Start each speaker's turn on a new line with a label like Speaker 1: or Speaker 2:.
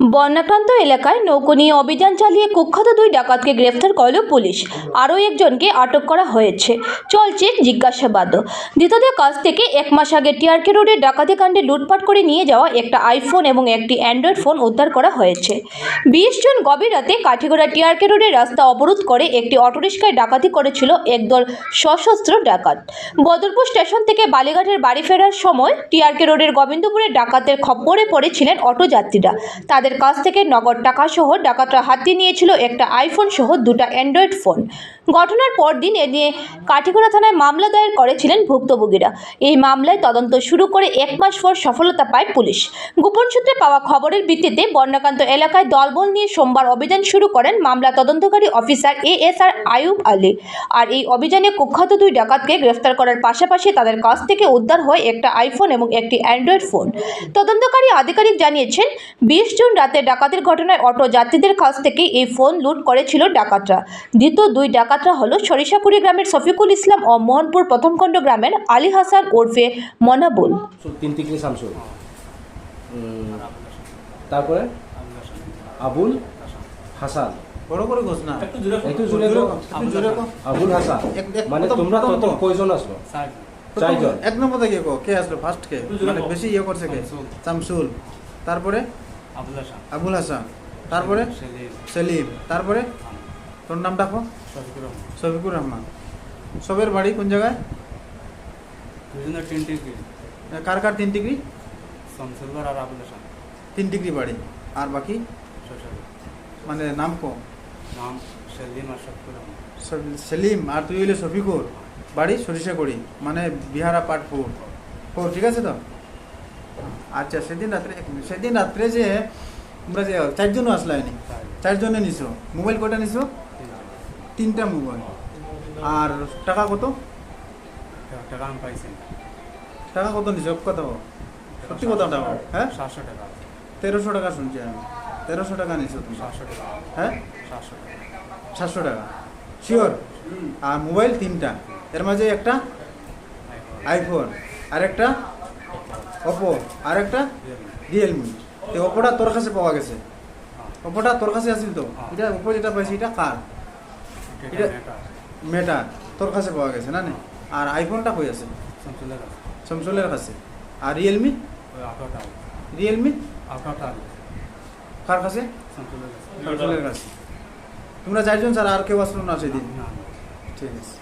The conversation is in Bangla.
Speaker 1: বন্যাক্রান্ত এলাকায় নৌকো নিয়ে অভিযান চালিয়ে কুখ্যাত দুই ডাকাতকে গ্রেফতার করল পুলিশ। আরও একজনকে আটক করা হয়েছে। চলছে জিজ্ঞাসাবাদ ধৃতদের কাছ থেকে এক মাস আগে টিআরকে রোডের ডাকাতি কাণ্ডে লুটপাট করে নিয়ে যাওয়া একটা আইফোন এবং একটি অ্যান্ড্রয়েড ফোন উদ্ধার করা হয়েছে। বিশ জন গভীর রাতে কাঠিগড়া টিআরকে রোডের রাস্তা অবরোধ করে একটি অটোরিক্সায় ডাকাতি করেছিল একদল সশস্ত্র ডাকাত। বদরপুর স্টেশন থেকে বালিঘাটের বাড়ি ফেরার সময় টিআরকে রোডের গোবিন্দপুরের ডাকাতের খপ্পরে পড়েছিলেন অটো যাত্রীরা তাদের কাছ থেকে নগদ টাকা সহ ডাকাতরা হাতিয়ে নিয়েছিল একটা আইফোন সহ দুটো অ্যান্ড্রয়েড ফোন ঘটনার পর দিন এ নিয়ে কাঠিগড়া থানায় মামলা দায়ের করেছিলেন ভুক্তভোগীরা। এই মামলায় তদন্ত শুরু করে এক মাস পর সফলতা পায় পুলিশ। গোপন সূত্রে পাওয়া খবরের ভিত্তিতে বন্যাকান্ত এলাকায় দলবল নিয়ে সোমবার অভিযান শুরু করেন মামলা তদন্তকারী officer A S R Ayub Ali. আর এই অভিযানে কুখ্যাত দুই ডাকাতকে গ্রেফতার করার পাশাপাশি তাদের কাছ থেকে উদ্ধার হয় একটা আইফোন এবং একটি অ্যান্ড্রয়েড ফোন তদন্তকারী আধিকারিক জানিয়েছেন, বিশ জুন রাতে ডাকাতির ঘটনায় অটো যাত্রীদের কাছ থেকে এই ফোন লুট করেছিল ডাকাতরা। দ্বিতীয় দুই ডাকাতরা হলো সরিষাপুরি গ্রামের শফিকুল ইসলাম ও মোহনপুর প্রথমখণ্ড গ্রামের আলী হাসান ওরফে মনাবুল।
Speaker 2: তারপরে? আবুল হাসান।
Speaker 3: বড় করে ঘোষ না।
Speaker 2: একটু জোরে।
Speaker 3: একটু জোরে।
Speaker 2: আবুল হাসান। মানে তোমরা কত কয়জন আসলো? চারজন।
Speaker 3: এক নম্বর থেকে কে। আসলো? ফার্স্ট কে। মানে বেশি ইয়ে করছে কে।
Speaker 4: শামসুল।
Speaker 3: তারপরে?
Speaker 4: আবুল হাসান।
Speaker 3: হাসান। তারপরে?
Speaker 4: সেলিম।
Speaker 3: তারপরে? তোর নাম ডাকো
Speaker 4: শফিকুর রহমান।
Speaker 3: সবের বাড়ি কোন জায়গায়? কার কার তিন ডিগ্রি?
Speaker 4: শামসুল্লার আর আবুল হাসান।
Speaker 3: তিন ডিগ্রি বাড়ি। আর বাকি? মানে নাম কো?
Speaker 4: নাম সেলিম আর শফিকুর রহমান।
Speaker 3: সেলিম। আর তুই হইলে শফিকুর। বাড়ি সরিষা করি মানে বিহারা পাট ফোর। ফোর ঠিক আছে তো? আচ্ছা সেদিন রাত্রে সেদিন রাত্রে যে তোমরা যে চারজন আসলা হয়নি চারজনে নিছো মোবাইল কটা নিছো। তিনটা মোবাইল। আর টাকা কত?
Speaker 4: টাকা আমি পাইছি
Speaker 3: টাকা কত নিছো? কত সত্যি কত টাকা হ্যাঁ?
Speaker 4: সাতশো টাকা।
Speaker 3: তেরোশো টাকা শুনছি আমি। তেরোশো টাকা নিছো তুমি।
Speaker 4: সাতশো টাকা।
Speaker 3: হ্যাঁ?
Speaker 4: সাতশো টাকা।
Speaker 3: সাতশো টাকা। শিওর আর মোবাইল তিনটা। এর মাঝে একটা আইফোন আর একটা ওপো আর একটা রিয়েলমি তো ওপোটা তোর কাছে পাওয়া গেছে। ওপোটা তোর কাছে আসিল তো?
Speaker 4: হ্যাঁ।
Speaker 3: এটা ওপো যেটা পাইছি এটা কার?
Speaker 4: এটা মেটা
Speaker 3: তোর কাছে পাওয়া গেছে না নে? আর আইফোনটা কই আছে? স্যামসুলের কাছে। আর রিয়েলমি রিয়েলমি কার কাছে? স্যামসুলের কাছে। তোমরা চারজন স্যার আর কেউ আসলো না সেদিন? ঠিক আছে।